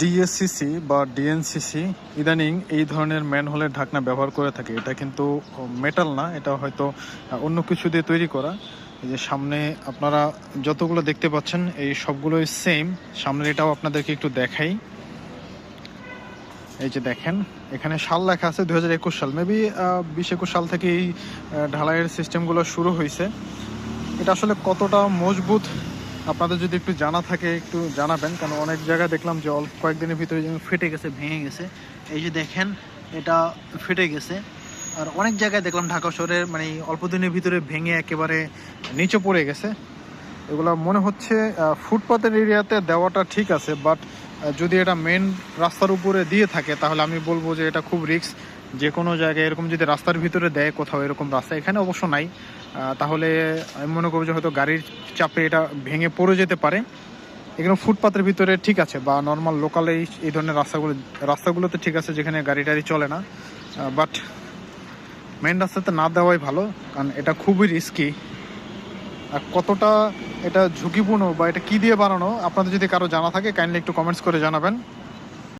DSCC বা DNCC ইদানিং এই ধরনের ম্যানহোলের ঢাকনা ব্যবহার করে থাকে। এটা কিন্তু মেটাল না, এটা হয়তো অন্য কিছু দিয়ে তৈরি করা। এই যে সামনে আপনারা যতগুলো দেখতে পাচ্ছেন, এই সবগুলোই সেম সামনের এটাও আপনাদেরকে একটু দেখাই। এই যে দেখেন, এখানে সাল লেখা আছে দুই হাজার একুশ সাল। মেবি বিশ একুশ সাল থেকে এই ঢালাইয়ের সিস্টেমগুলো শুরু হয়েছে এটা আসলে কতটা মজবুত আপনাদের যদি একটু জানা থাকে, একটু জানাবেন। কারণ অনেক জায়গায় দেখলাম যে অল্প কয়েকদিনের ভিতরে যেন ফেটে গেছে, ভেঙে গেছে। এই যে দেখেন, এটা ফেটে গেছে। আর অনেক জায়গায় দেখলাম ঢাকা শহরের মানে অল্প দিনের ভিতরে ভেঙে একেবারে নিচে পড়ে গেছে। এগুলো মনে হচ্ছে ফুটপাতের এরিয়াতে দেওয়াটা ঠিক আছে, বাট যদি এটা মেন রাস্তার উপরে দিয়ে থাকে, তাহলে আমি বলব যে এটা খুব রিস্ক যে কোনো জায়গায় এরকম যদি রাস্তার ভিতরে দেয় কোথাও এরকম রাস্তা, এখানে অবশ্য নাই। তাহলে আমি মনে করব যে হয়তো গাড়ির চাপে এটা ভেঙে পড়ে যেতে পারে। এখানে ফুটপাতের ভিতরে ঠিক আছে, বা নর্মাল লোকালে এই ধরনের রাস্তাগুলো, রাস্তাগুলোতে ঠিক আছে যেখানে গাড়ি টাড়ি চলে না। বাট মেন রাস্তাতে না দেওয়াই ভালো, কারণ এটা খুবই রিস্কি আর কতটা এটা ঝুঁকিপূর্ণ বা এটা কি দিয়ে বানানো, আপনাদের যদি কারও জানা থাকে কাইন্ডলি একটু কমেন্টস করে জানাবেন।